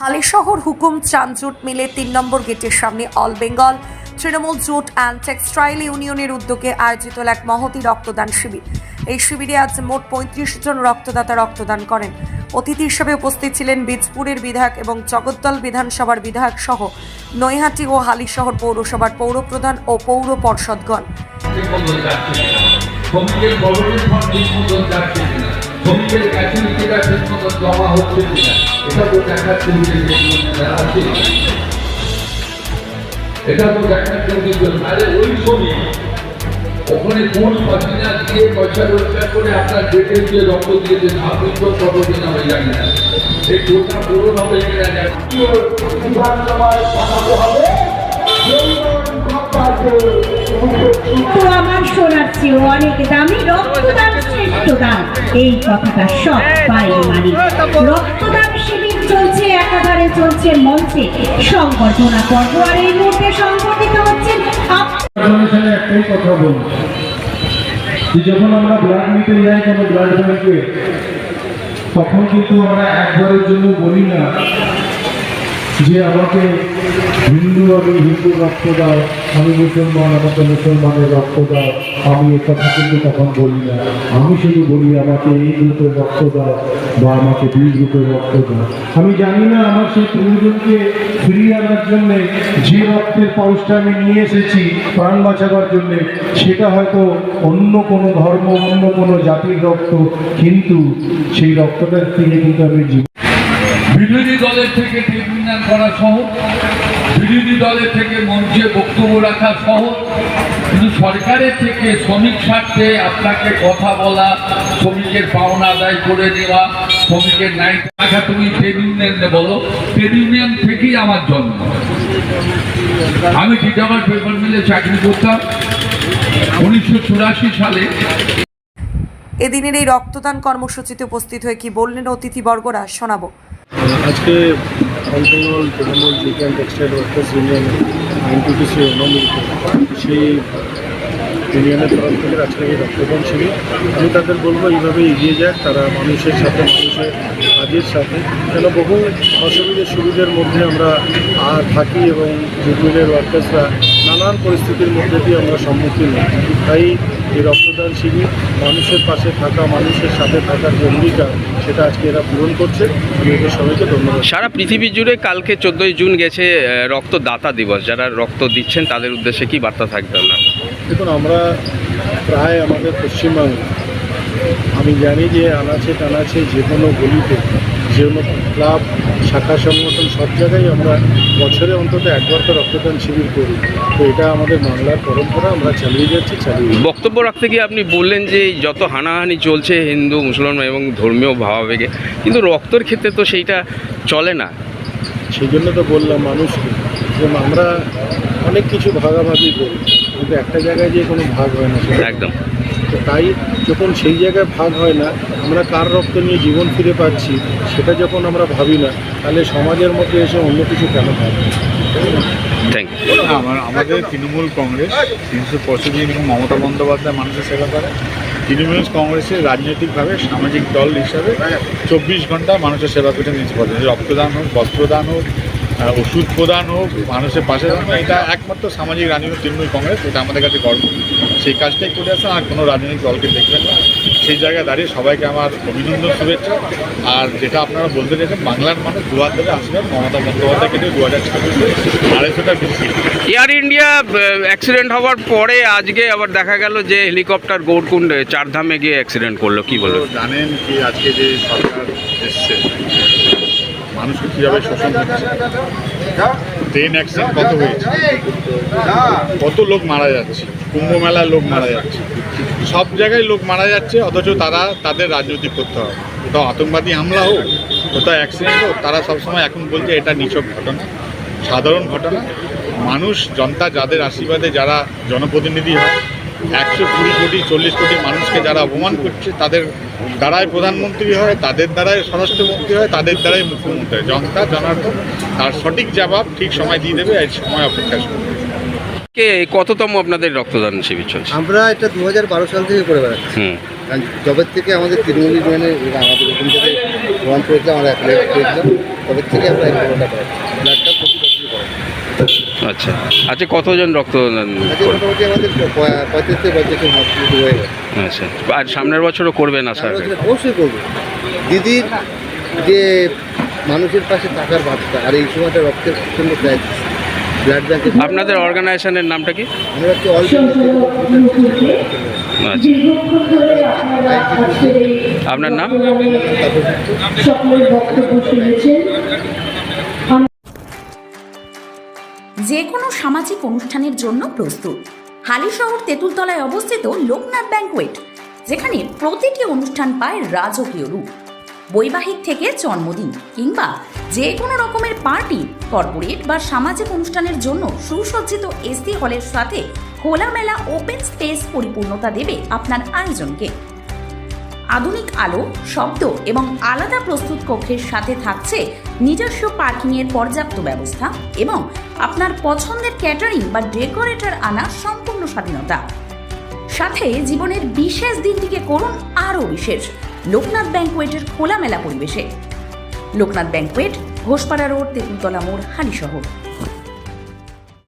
হালিশহর হুকুম চানজুট মিলে তিন নম্বর গেটের সামনে all Bengal, Trinamool jute and textile ইউনিয়নের উদ্যোগে আয়োজিত এক মহতি রক্তদান শিবির। এই শিবিরে আজ মোট পঁয়ত্রিশ জন রক্তদাতা রক্তদান করেন। অতিথি হিসেবে উপস্থিত ছিলেন বীজপুরের বিধায়ক এবং জগদ্দল বিধানসভার বিধায়ক সহ নৈহাটি ও হালিশহর পৌরসভার পৌরপ্রধান ও পৌর পর্ষদগণ। জমা হচ্ছে ওখানে কোন পাসিনা দিয়ে পয়সা রোজগার করে আপনার ডেটের যে রক্ত দিয়েছে আপনি তো কতদিন আমি জানি না এই কোটা পূরণ হবে অনেক দামি রক্তদান শ্রেষ্ঠ দান এই কথাটা সবাই মানি রক্তদান চলছে মঞ্চে সংবর্ধনা পর্ব। আর এই মুহূর্তে সংগঠিত হচ্ছেন একটাই কথা বলব। যে যখন আমরা ব্লাড নিতে যাই, কোনো ব্লাড ব্যাংকে তখন কিন্তু আমরা একবারের জন্য বলি না যে আমাকে হিন্দু আমি হিন্দু রক্ত দাও, আমি মুসলমান, আমাকে মুসলমানের রক্ত দাও, আমি এ কথা কিন্তু তখন বলি না। আমি শুধু বলি, আমাকে এই গ্রুপের রক্ত দাও বা আমাকে বি গ্রুপের রক্ত দাও। আমি জানি না আমার সেই প্রিয়জনকে ফিরিয়ে আনার জন্যে যে রক্তের পাউচটা আমি নিয়ে এসেছি প্রাণ বাঁচাবার জন্যে, সেটা হয়তো অন্য কোনো ধর্ম, অন্য কোনো জাতির রক্ত, কিন্তু সেই রক্তটার থেকে কিন্তু আমি বিরোধী দলের থেকে ট্রিবিউনাল করা সহজ, বিরোধী দলের থেকে মঞ্চে বক্তব্য রাখা সহজ, কিন্তু সরকারের থেকে শ্রমিক স্বার্থে আপনাকে কথা বলা, শ্রমিকের পাওনা আদায় করে নেওয়া, শ্রমিকের নাই টাকা তুমি ট্রেড ইউনিয়নে বলো ট্রেড ইউনিয়ন থেকেই আমার জন্ম। আমি টিটাবার পেপার মিলে চাকরি করতাম। উনিশশো চুরাশি সালে এদিনের এই রক্তদান কর্মসূচিতে উপস্থিত হয়ে কি বললেন অতিথিবর্গরা, শোনাবো। আজকে Bengal Trinamool jute and textile workers union NTPC অনুমোদিত সেই ইউনিয়নের তরফ থেকে আজকে এই রক্তদান শিবির। আমি তাদের বলব, এইভাবে এগিয়ে যাক তারা মানুষের সাথে, মানুষের কাজের সাথে। কেন, বহু অসুবিধে সুবিধের মধ্যে আমরা থাকি এবং জুট মিলের ওয়ার্কার্সরা নানান পরিস্থিতির মধ্যে দিয়ে আমরা সম্মুখীন হই। তাই এই রক্তদান শিবির মানুষের পাশে থাকা মানুষের সাথে থাকার যে অঙ্গীকার সেটা আজকে এরা পূরণ করছে। এদের সবাইকে ধন্যবাদ। সারা পৃথিবী জুড়ে কালকে চোদ্দোই জুন গেছে রক্তদাতা দিবস। যারা রক্ত দিচ্ছেন তাদের উদ্দেশ্যে কি বার্তা থাকবে আপনার? দেখুন আমরা প্রায় আমাদের পশ্চিমবঙ্গে আমি জানি যে আনাচে টানাচে যে কোনো গলিতে কোনো ক্লাব শাখা সংগঠন সব জায়গায় আমরা বছরে অন্তত একবার তো রক্তদান শিবির করি। তো এটা আমাদের বাংলার পরম্পরা আমরা চালিয়ে যাচ্ছি চালিয়ে বক্তব্য রাখতে গিয়ে আপনি বললেন যে যত হানাহানি চলছে হিন্দু মুসলমান এবং ধর্মীয় ভাবাবেগে কিন্তু রক্তের ক্ষেত্রে তো সেইটা চলে না। সেই জন্য তো বললাম মানুষকে যে আমরা অনেক কিছু ভাগাভাগি করি। কিন্তু একটা জায়গায় যে কোনো ভাগ হয় না সেটা। একদম। তো তাই যখন সেই জায়গায় ভাগ হয় না আমরা কার রক্ত নিয়ে জীবন ফিরে পাচ্ছি সেটা যখন আমরা ভাবি না তাহলে সমাজের মধ্যে এসে অন্য কিছু কেন ভাবি? থ্যাংক ইউ আমার আমাদের তৃণমূল কংগ্রেস তিনশো পঁয়ষট্টি দিন এবং মমতা বন্দ্যোপাধ্যায় মানুষের সেবা করে। তৃণমূল কংগ্রেসের রাজনৈতিকভাবে সামাজিক দল হিসাবে চব্বিশ ঘণ্টা মানুষের সেবা করতে নিষ্পত্তি রক্তদান হোক বস্ত্রদান হোক ওষুধ প্রদান হোক মানুষের পাশে এটা একমাত্র সামাজিক রাজনৈতিক তৃণমূল কংগ্রেস এটা আমাদের কাছে গর্ব। সেই কাজটাই করে আসে আর কোনো রাজনৈতিক দলকে দেখবেন না। সেই জায়গায় দাঁড়িয়ে সবাইকে আমার অভিনন্দন শুভেচ্ছা। আর যেটা আপনারা বলতে চাইছেন বাংলার মানুষ দু হাত ধরে আসবেন মমতা বন্দ্যোপাধ্যায়কে নিয়ে দু হাজার ছাব্বিশে আড়াইশোটা বেশি এয়ার ইন্ডিয়া অ্যাক্সিডেন্ট হওয়ার পরে আজকে আবার দেখা গেল যে হেলিকপ্টার গৌরকুণ্ডে চারধামে গিয়ে অ্যাক্সিডেন্ট করল কি তো বলবেন জানেন কি আজকে যে সরকার এসছে মানুষকে কীভাবে শোষণ হচ্ছে ট্রেন অ্যাক্সিডেন্ট কত হয়েছে? কত লোক মারা যাচ্ছে? কুম্ভ মেলায় লোক মারা যাচ্ছে। সব জায়গায় লোক মারা যাচ্ছে, অথচ তারা তাদের রাজনৈতিক করতে হবে। কোথাও আতঙ্কবাদী হামলা হোক, কোথাও অ্যাক্সিডেন্ট হোক, তারা সবসময় এখন বলছে এটা নিছক ঘটনা, সাধারণ ঘটনা। মানুষ, জনতা যাদের আশীর্বাদে যারা জনপ্রতিনিধি হয় একশো কুড়ি কোটি চল্লিশ কোটি মানুষকে যারা অপমান করছে তাদের দ্বারাই প্রধানমন্ত্রী হয় তাদের দ্বারাই স্বরাষ্ট্রমন্ত্রী হয় তাদের দ্বারাই মুখ্যমন্ত্রী হয়। জনতা জনার্দন তার সঠিক জবাব ঠিক সময় দিয়ে দেবে এই সময় অপেক্ষা শুরু কে কততম আপনাদের রক্তদান শিবির চলছে? আমরা এটা দু হাজার বারো সাল থেকে করে বেড়াচ্ছি। হুম। কারণ জবের থেকে আমাদের তৃণমূল ইউনিয়নে আমাদের এখান থেকে প্রমাণ করেছিলাম আমরা অ্যাপ্লাই করেছিলাম তবে থেকে আমরা এই ব্লাডটা আচ্ছা। আচ্ছা কতজন রক্তদান মোটামুটি আমাদের প- পঁয়ত্রিশ থেকে পঁয়ত্রিশ হসপিটাল আচ্ছা আর সামনের বছরও করবেন আশা সেটা অবশ্যই করব। দিদির যে মানুষের পাশে থাকার বার্তা আর এই সময়টা রক্তের জন্য ব্লাড ব্যাংকে আপনাদের অর্গানাইজেশনের নামটা কি? আমরা হচ্ছে অল আচ্ছা। আপনার নাম? সকলের বক্তব্য শুনেছেন। যে কোনো সামাজিক অনুষ্ঠানের জন্য প্রস্তুত। হালিশহর তেঁতুলতলায় অবস্থিত লোকনাথ ব্যাংকোয়েট, যেখানে প্রতিটি অনুষ্ঠান পায় রাজকীয় রূপ। বৈবাহিক থেকে জন্মদিন কিংবা যে কোনো রকমের পার্টি, কর্পোরেট বা সামাজিক অনুষ্ঠানের জন্য সুসজ্জিত এসি হলের সাথে খোলামেলা ওপেন স্পেস পরিপূর্ণতা দেবে আপনার আয়োজনকে। আধুনিক আলো, শব্দ এবং আলাদা প্রস্তুত কক্ষের সাথে থাকছে নিজস্ব পার্কিংয়ের পর্যাপ্ত ব্যবস্থা এবং আপনার পছন্দের ক্যাটারিং বা ডেকোরেটর আনার সম্পূর্ণ স্বাধীনতা। সাথে জীবনের বিশেষ দিনটিকে করুন আরও বিশেষ, লোকনাথ ব্যাংকুয়েটের খোলামেলা পরিবেশে। লোকনাথ ব্যাংকুয়েট ঘোষপাড়া রোড, তেঁতুলতলা মোড় হালিশহর